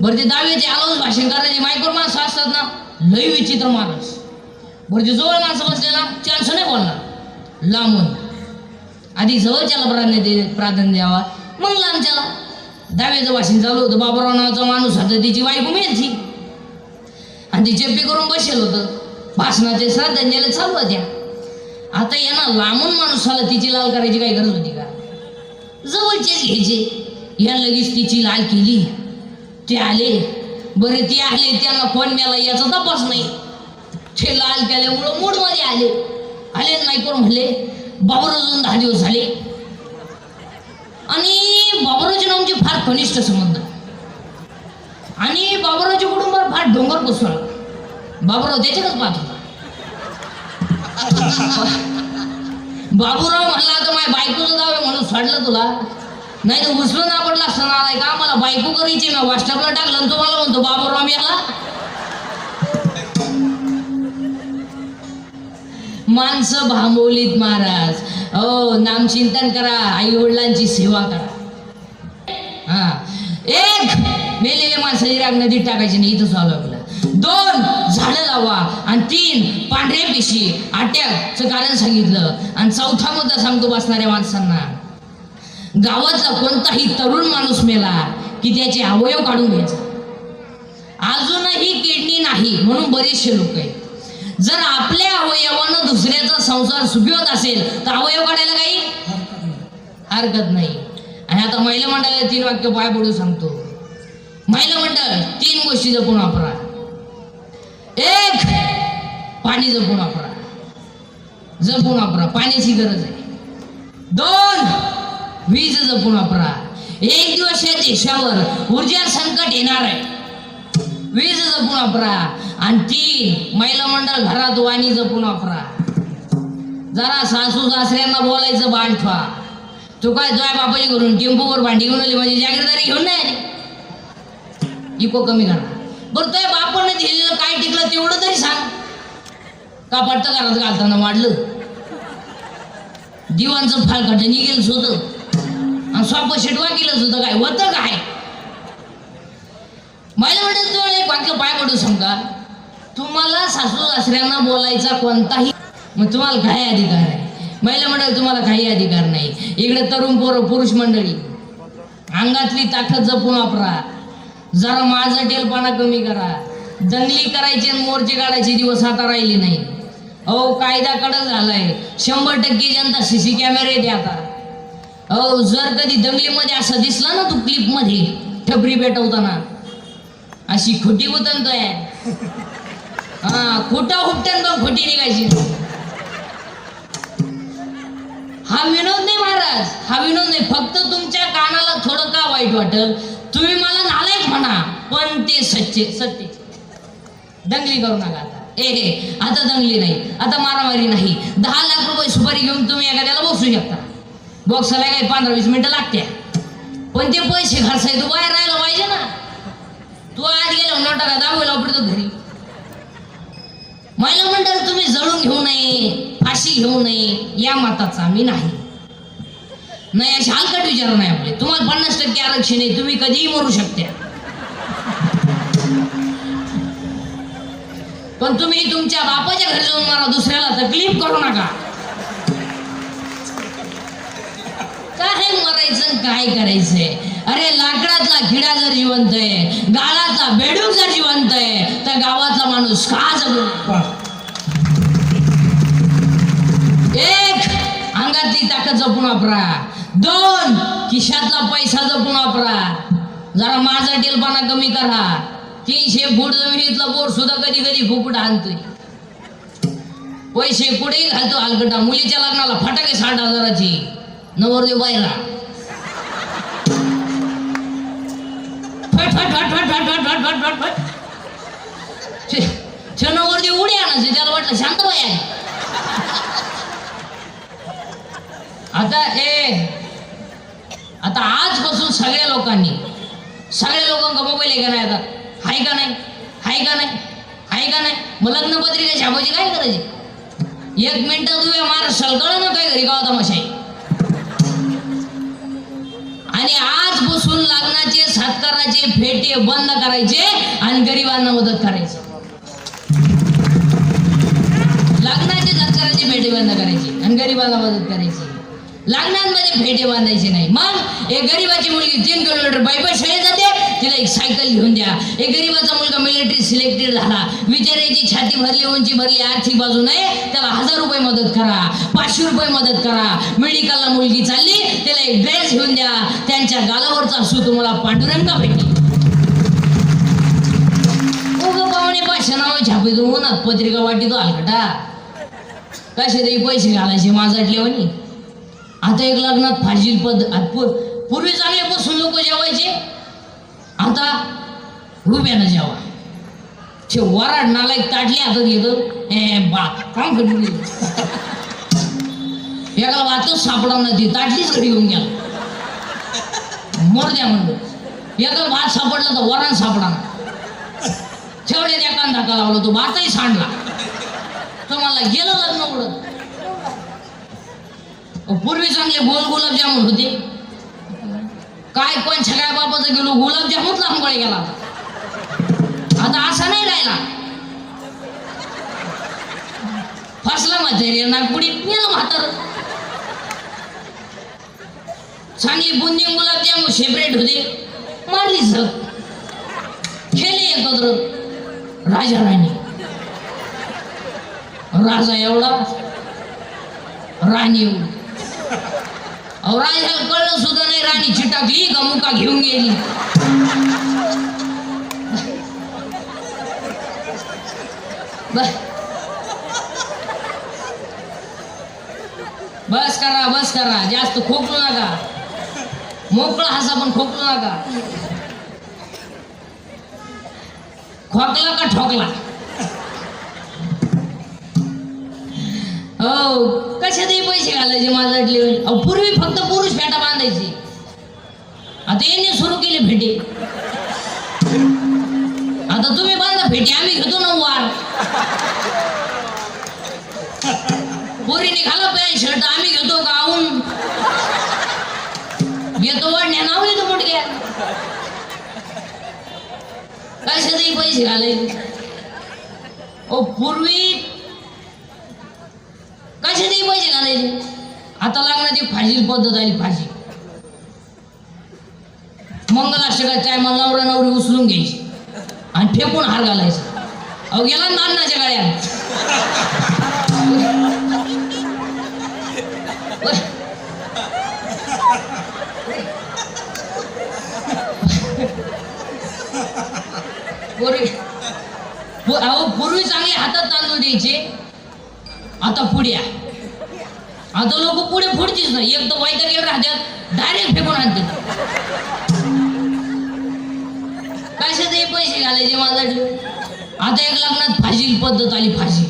बरं ते दहावीचे आलोच भाषण करायचे मायकोर माणसं असतात ना लई विचित्र माणूस. बरं ते जवळ माणसं बसलेला चान्स नाही बोलणार. लांबून. आधी जवळच्याला प्राधान्य दे प्राधान्य द्यावा. मग लांबच्याला. दहावीचं भाषण चालू होतं. बाबराव नावाचा माणूस होता तिची बायको मिळती आणि ती चेप्पी करून बसेल होतं. भाषणाचे श्रद्धांजली चालू होत्या. आता यांना लांबून माणसाला तिची लाल करायची काही गरज होती का? जवळचेच घ्यायचे. या लगेच तिची लाल केली. ते आले. बरे ते आले त्यांना फोन मेला याचा तपास नाही. ते लाल केल्यामुळं मूडमध्ये आले. आले नाही करून म्हणले? बाबराव जाऊन दहा दिवस झाले. आणि बाबरावचे नामचे फार कनिष्ठ संबंध. आणि बाबरावच्या कुटुंबावर फार डोंगर कोसळला. बाबूराव त्याच्यातच पाहत होता. बाबूराव म्हणला तर माझ्या बायकोचं जावे म्हणून सोडलं तुला. नाही तर उचलून आपण असताना आलाय का? मला बायको करायची ना व्हॉट्सअपला टाकलं आणि तुम्हाला म्हणतो बाबूराव याला माणसं भांबवलीत महाराज. हो नामचिंतन करा. आई वडिलांची सेवा करा. हा. एक मेलेल्या माणसाची राग नदीत टाकायची नाही इथं चालू आपलं. दोन झाडं लावा. आणि तीन पांढऱ्या पिशी. आट्याचं कारण सांगितलं. आणि चौथा मुद्दा सांगतो बसणाऱ्या माणसांना. गावातला कोणताही तरुण माणूस मेला की त्याचे अवयव काढून घ्यायचा. अजूनही किडनी नाही म्हणून बरेचसे लोक आहेत. जर आपल्या अवयवानं दुसऱ्याचा संसार सुखी असेल तर अवयव काढायला काही हरकत नाही. आणि आता महिला मंडळाला तीन वाक्य पाय पडू सांगतो. महिला मंडळ तीन गोष्टी जपून वापरा. एक पाणी जपून वापरा. जपून वापरा पाण्याची गरज आहे. दोन वीज जपून वापरा. एक दिवस या देशावर ऊर्जा संकट येणार आहे. वीज जपून वापरा. आणि तीन महिला मंडळ घरात वाणी जपून वापरा. जरा सासू सासऱ्यांना बोलायचं बाण ठेवा. तू काय तुझ्या बापाजी करून टेम्पोवर भांडी घेऊन आली म्हणजे जागीरदारी घेऊन नाही इको कमी करा. बरं तो बापाने दिलेलं काय टिकलं तेवढं तरी सांग. का पडतं घरात घालताना वाढलं दिवांचं फाळकट निघेल होतं आणि स्वाप शेटवा केलंच होतं काय? होतं काय महिला म्हणजे तुला एक वाक्य पाय पडू समजा तुम्हाला सासू सासऱ्यांना बोलायचा कोणताही मग तुम्हाला काय अधिकार आहे महिला मंडळ तुम्हाला काही अधिकार नाही. इकडे तरुण पोरं पुरुष मंडळी अंगातली ताकद जपून वापरा. जरा माझा टेलपणा कमी करा. दंगली करायची आणि मोर्चे काढायचे दिवस आता राहिले नाही. अहो कायदा कडक झालाय. शंभर टक्के जनता सीसी कॅमेरे द्या आता. हो जर कधी दंगलीमध्ये असं दिसला ना तू क्लिपमध्ये ठबरी पेटवताना. अशी खोटी उतरतोय हा खोटा हुपट्यान पण खोटी निघायची. हा विनोद नाही महाराज हा विनोद नाही. फक्त तुमच्या कानाला थोडं का वाईट वाटल? तुम्ही मला नालायक म्हणा पण ते सच्चे सत्य. दंगली करू नका आता. ए हे आता दंगली नाही आता मारामारी नाही. दहा लाख रुपये सुपारी घेऊन तुम्ही एखाद्याला बसू शकता. बॉक्सला काही पंधरा वीस मिनिटं लागते पण ते पैसे खर्चाय तू बाहेर राहायला पाहिजे ना. तू आज गेला नटाला का दाबूला वापरतो घरी. मला म्हणतात तुम्ही जळून घेऊ नये फाशी घेऊ नये या मताचा मी नाही. नाही असे हलकट विचार नाही आपले. तुम्हाला पन्नास टक्के आरक्षण आहे तुम्ही कधीही मरू शकता पण तुम्ही तुमच्या बापाच्या घरी जाऊन मारा दुसऱ्याला तकलीफ करू नका. काय मरायचं काय करायचंय? अरे लाकडातला खिडा जर जिवंत आहे गाळातला बेडूक जर जिवंत आहे तर गावातला माणूस का जगू एक अंगातली ताकद जपून वापरा. दोन खिशातला पैसा जपून वापरा. जरा माझा टेलपणा कमी करा. तीनशे फूट जमिनीतला बोर सुद्धा कधी कधी फुकट आणतोय. पैसे कुठेही घालतो हलकटा मुलीच्या लग्नाला फटाके साठ हजाराची. नवरदेव बायला नवरदेव उडी आणायचे त्याला वाटलं शांत बाई आहे. आता ए आता आजपासून सगळ्या लोकांनी सगळ्या लोकांना मोबाईल आहे का नाही आता? हाय का नाही? हाय का नाही? हाय का नाही? मग लग्नपत्रिका छापायची काय करायची? एक मिनिटात उभ्या महाराज सलकळा ना काय घरी गावता तमाशा आणि आज बसून लग्नाचे सत्काराचे फेटे बंद करायचे आणि गरिबांना मदत करायची. लग्नाचे सत्काराचे भेटे बंद करायचे आणि गरिबाला मदत करायची. लग्नांमध्ये भेटे बांधायचे नाही. मग एक गरीबाची मुलगी तीन किलोमीटर बायपास शाळेत एक सायकल घेऊन द्या. एक गरीबाचा मुलगा मिलिटरी सिलेक्टेड झाला. विचारायची छाती भरली उंची भरली आर्थिक बाजू नाही त्याला हजार रुपये मदत करा. पाचशे रुपये मदत करा. मेडिकलला मुलगी चालली त्याला एक ड्रेस घेऊन द्या. त्यांच्या गालावरचा असू तुम्हाला पांडुरंगा भेटेल. पाहुणे पाचशे नाव छापे उन्हात पत्रिका वाटी तो हलकटा कसे तरी पैसे घालायचे माझाटले म्हणे? आता एक लग्नात फाजील पद पूर्वी चांगले बसून लोक जेवायचे. आता रुपयानं जेवा. ते वराड नालायक ताटली हातात येतं ए बा काम करून एका वाचच सापडा ना ती. ताटलीच घरी घेऊन गेला. मोर द्या म्हणलं. एका भात सापडला तर वरण सापडा ना शेवट्यात एका धक्का लावला तो भातही सांडला. तो मला गेलं लग्न उडत. पूर्वी चांगले गोल गुलाबजामुन होते. काय पण छगाय बापाचं गेलो गुलाबजामुनच लांबकडे गेला. आता असा नाही राहिला. फसला म्हातारी नागपुडी नेलं म्हातार. चांगली बुंदी गुलाबजामुन सेपरेट होते. मारली सर खेळले एकत्र. राजा राणी. राजा एवढा. राणी एवढी. अहो राजाला कळलं सुद्धा नाही राणीची टाकली का मुका घेऊन गेली. बस करा बस करा जास्त खोकलू नका. मोकळा हसा पण खोकलू नका. खोकला का ठोकला? हो कशातही पैसे घालायचे माझ्यातले अहो पूर्वी फक्त पुरुष फेटा बांधायचे. आता यांनी सुरू केले फेटे. आता तुम्ही बांधा फेटे आम्ही घेतो ना वार. पोरीने घाला पॅन्ट शर्ट आम्ही घेतो गाऊन घेतो वाढण्या नाव येतो मुटक्या. कशातही पैसे घालायचे. ओ पूर्वी कशातही पैसे घालायचे आता लागणार ती फाशी पद्धत आली फाशी. मंगलाष्टकाच्या टायमाला नवरा नवरी उचलून घ्यायची. आणि फेकून हार घालायचा. अहो गेला ना अन्नाच्या गाड्या. अहो पूर्वी चांगले हातात तांदूळ द्यायचे. आता पुढ्या आता लोक पुढे पुढचीच नाही एक तर वाईट गेलं राहत्यात डायरेक्ट फेकून आणतात. कशाचे पैसे घालायचे माझ्याकडे आता एक लग्नात फाशील पद्धत आली फाशी.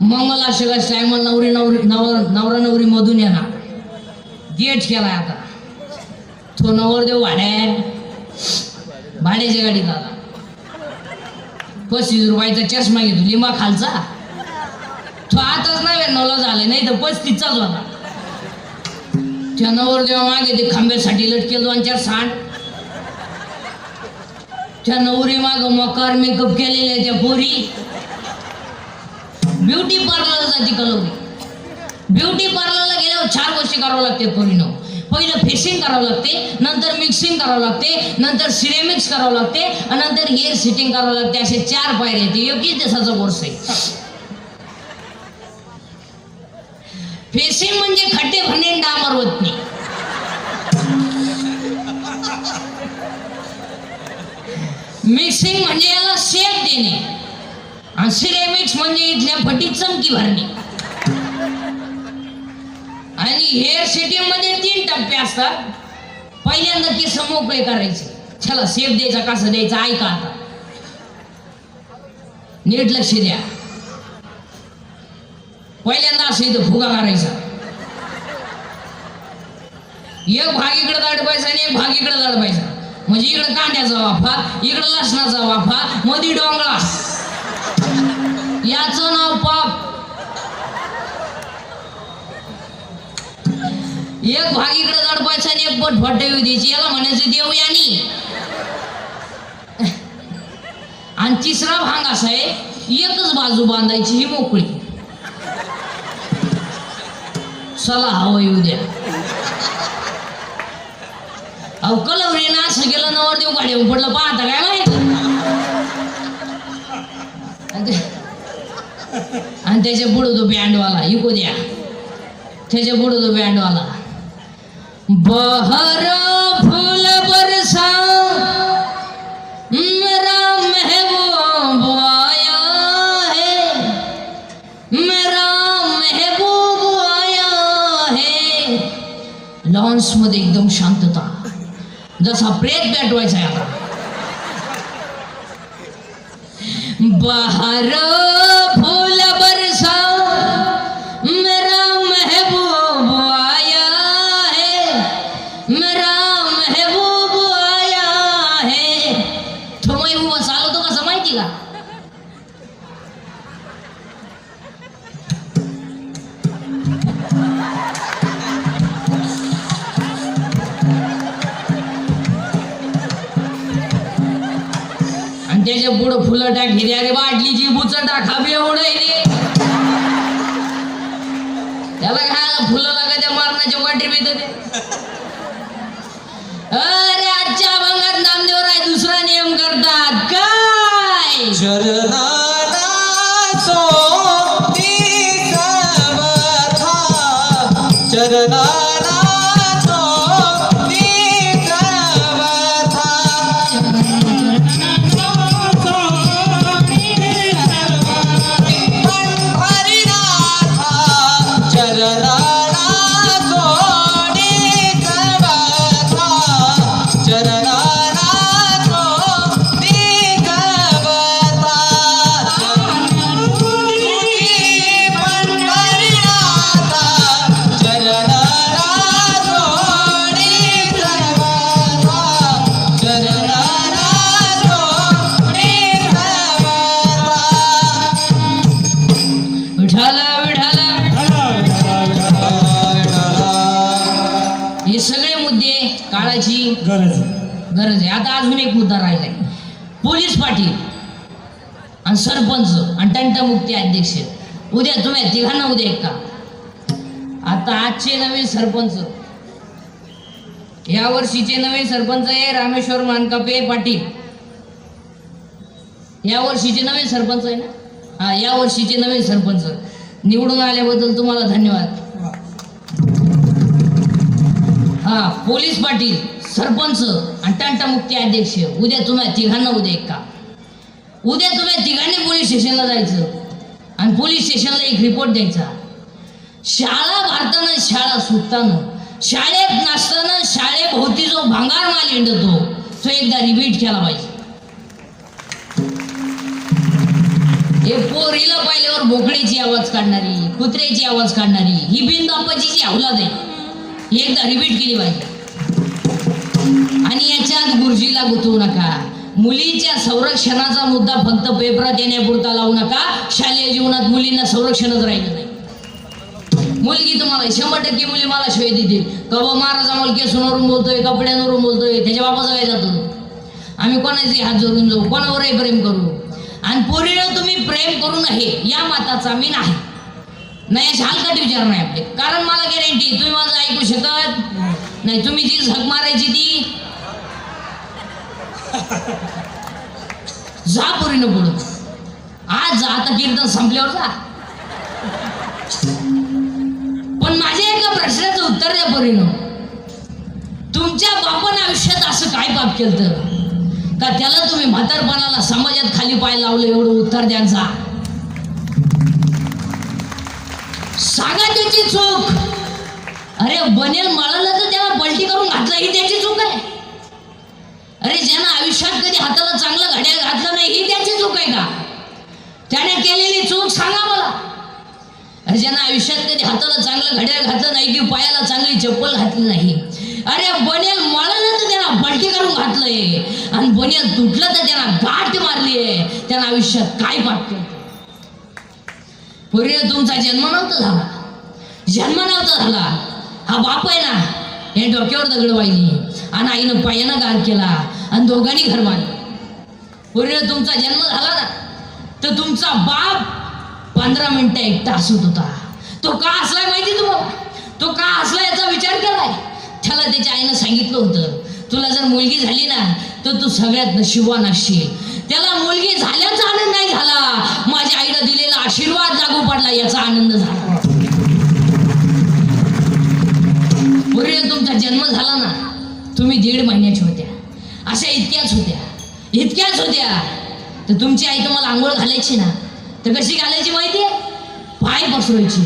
मंगलाष्टका टायमाला नवरी नवरी नवर नवरा नवरी मधून येणार. गेट केलाय आता. तो नवरदेव भाड्या भाड्याच्या गाडीत आला. पस्तीस रुपयाचा चष्मा घेतो लिंबा खालचा तो आताच नव्याण्णवला झाले नाही तर पस्तीसचाच होता त्या नवरदेवा मागे ते खांब्यासाठी लटकेल दोन चार सांड. त्या नवरी माग मकार मेकअप केलेल्या त्या पोरी. ब्युटी पार्लर जाती कलवरी ब्युटी पार्लरला गेल्यावर चार गोष्टी करावं लागते पोरीनं. पहिलं फेसिंग करावं लागते नंतर मिक्सिंग करावं लागते नंतर सिरेमिक्स करावं लागते आणि नंतर हेअर सिटिंग करावं लागते. असे चार पायऱ्या आहेत. योग्य दिवसाचा कोर्स आहे. फेसिंग म्हणजे खड्डे भरणे आणि मिक्सिंग म्हणजे याला शेप देणे. आणि सिरेमिक्स म्हणजे इथल्या फटीत चमकी भरणे. आणि हेअर सेटिंगमध्ये तीन टप्पे असतात. पहिल्यांदा केस मोकळे करायचे. चला सेफ द्यायचा कसं द्यायचा ऐका आता. नीट लक्ष द्या. पहिल्यांदा असं इथं फुगा करायचा एक भाग इकडे दडपायचा आणि एक भाग इकडे दडपायचा म्हणजे इकडं कांद्याचा वाफा इकडं लसणाचा वाफा मधी डोंगळा याचं नाव पाप. एक भाग इकडे जडपायचा आणि एक पट फट द्यायची याला म्हणायचं देव यानी. आणि तिसरा भाग असा आहे एकच बाजू बांधायची ही मोकळी. चला हवं येऊ द्या. अहो कलवरीनं असं गेलं नवरदेव गाडीवर पडलं पाहता काय माहीत? आणि ते- आणि त्याच्या पुढं तो बँडवाला इको द्या. त्याच्या पुढं तो बँडवाला. बहर फुल बरसा मेरा महबूब आया है। मेरा महबूब आया है। लॉन्समध्ये एकदम शांतता. जसा प्रेत पेटवायचा आहे आता बाहर फूल बरसा, मेरा महबूब आया है। मेरा महबूब आया है। तो महबूब चालवतो त्याच्या पुढं बाटलीची टाका एवढं रे. त्याला काय फुलं लागा त्या मारण्याच्या वाटी बी ते अरे आजच्या अभंगात नामदेव राय दुसरा नियम करतात. काय? गरज आहे. आता अजून एक मुद्दा राहिलाय. पोलीस पाटील आणि सरपंच आणि टंटमुक्ती अध्यक्ष. उद्या तुम्ही तिघांना उद्या एक का आता आजचे नवीन सरपंच. या वर्षीचे नवीन सरपंच आहे रामेश्वर मानकापे पाटील. या वर्षीचे नवीन सरपंच आहे ना? हा या वर्षीचे नवीन सरपंच. निवडून आल्याबद्दल तुम्हाला धन्यवाद. हा पोलीस पाटील. सरपंच आणि तंटमुक्ती अध्यक्ष. उद्या तुम्हाला तिघांना उद्या एक का? उद्या तुम्ही तिघांनी पोलीस स्टेशनला जायचं आणि पोलीस स्टेशनला एक रिपोर्ट द्यायचा. शाळा भारतानं शाळा सुटताना शाळेत नसताना शाळेभोवती जो भांगार माल हिंडतो तो एकदा रिपीट केला पाहिजे. हे पोरीला पाहिल्यावर बोकड्याची आवाज काढणारी कुत्र्याची आवाज काढणारी ही बिनबापाची अवलाद आहे. ही एकदा रिपीट केली पाहिजे. आणि याच्यात गुरुजीला गुंतवू नका. मुलींच्या संरक्षणाचा मुद्दा फक्त पेपरात येण्यापुरता लावू नका. शालेय जीवनात मुलींना संरक्षणच राहिलं. नाही मुलगी तुम्हाला शंभर टक्के मुली मला शिवाय देतील. कवा महाराज आम्हाला केसूनवरून बोलतोय कपड्यांवरून बोलतोय त्याच्या बापाचं काय जातो. आम्ही कोणाचे हात जोडून जाऊ कोणावरही प्रेम करू. आणि पोरीनं तुम्ही प्रेम करू नये या माताचा मी नाही नाही असे हलकट विचार नाही आपले. कारण मला गॅरंटी तुम्ही माझं ऐकू शकत? नाही तुम्ही जी झक मारायची ती. जा पोरीनं पुढं. आज जा आता कीर्तन संपल्यावर जा. पण माझ्या एका प्रश्नाचं उत्तर द्या पोरीनं. तुमच्या बापानं आयुष्यात असं काय पाप केलं तर का त्याला तुम्ही म्हातारपणाला समाजात खाली पाय लावलं एवढं उत्तर द्यायचा सांगा त्याची चूक. अरे बनेल मळाला तर त्याला पलटी करून घातलं ही त्याची चूक आहे. अरे ज्यानं आयुष्यात कधी हाताला चांगलं घड्याळ घातलं नाही ही त्याची चूक आहे का? त्याने केलेली चूक सांगा मला. अरे ज्यानं आयुष्यात कधी हाताला चांगलं घड्याळ घातलं नाही की पायाला चांगली चप्पल घातली नाही अरे बनेल मळालं तर त्याला पलटी करून घातलंय आणि बनेल तुटलं तर त्याला गाठ मारलीये त्यानं आयुष्यात काय वाटतं पूर्वी तुमचा जन्म नव्हता झाला. जन्म नव्हता झाला. हा बाप आहे ना. हे डोक्यावर दगड वाहिली आणि आईनं पायानं गार केला. आणि दोघांनी घर बांधलं. पूर्ण तुमचा जन्म झाला ना तर तुमचा बाप पंधरा मिनिटं एकटा हसत होता. तो का असलाय माहिती तुम्हाला? तो का असला याचा विचार केलाय त्याला त्याच्या आईनं सांगितलं होतं तुला जर मुलगी झाली ना तर तू सगळ्यात नशिबान असशील. त्याला मुलगी झाल्याचा आनंद नाही झाला. माझ्या आईला दिलेला आशीर्वाद लागू पडला याचा आनंद झाला. पूर्वी तुमचा जन्म झाला ना तुम्ही दीड महिन्याच्या होत्या. अशा इतक्याच होत्या. इतक्याच होत्या. तर तुमची आई तुम्हाला आंघोळ घालायची ना तर कशी घालायची माहिती आहे? पाय पसरायची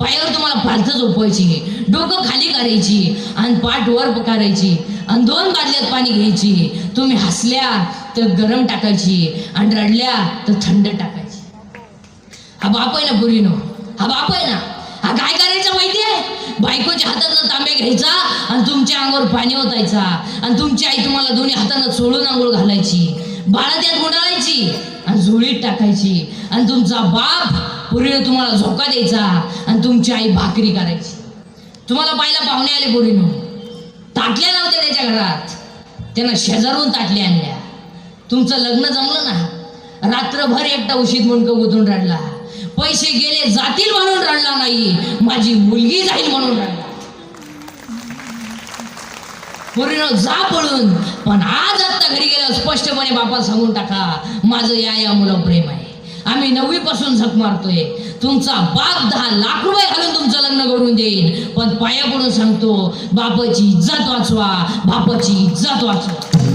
पायावर तुम्हाला पालथं झोपवायची. डोकं खाली करायची आणि पाठ वर करायची. आणि दोन बादल्यात पाणी घ्यायची. तुम्ही हसल्या तर गरम टाकायची. आणि रडल्या तर थंड टाकायची. हा बाप आहे ना पुरीनो हा बाप आहे ना. हा काय करायचा माहितीये बायकोच्या हातातला तांब्या घ्यायचा आणि तुमच्या अंगावर पाणी ओतायचा. आणि तुमची आई तुम्हाला दोन्ही हातानं सोडून आंघोळ घालायची. बाळा त्यात गुंडाळायची आणि झोळीत टाकायची. आणि तुमचा बाप पुरीनं तुम्हाला झोका द्यायचा आणि तुमची आई भाकरी करायची. तुम्हाला पाहिला पाहुणे आले पुरीनं. ताटल्या नव्हत्या त्याच्या घरात. त्यांना शेजारून ताटल्या आणल्या. तुमचं लग्न जमलं ना रात्रभर एकटा उशीत मुंडकं गुतून रडला. पैसे गेले जातील म्हणून रडला नाही. माझी मुलगी जाईल म्हणून रडला. पूर्ण जा पळून पण आज आत्ता घरी गेलं स्पष्टपणे बापा सांगून टाका माझं या या मुलं प्रेम आहे. आम्ही नववी पासून झक मारतोय. तुमचा बाप दहा लाख रुपये घालून तुमचं लग्न करून देईल. पण पाया पडून सांगतो बापाची इज्जत वाचवा बापाची इज्जत वाचवा.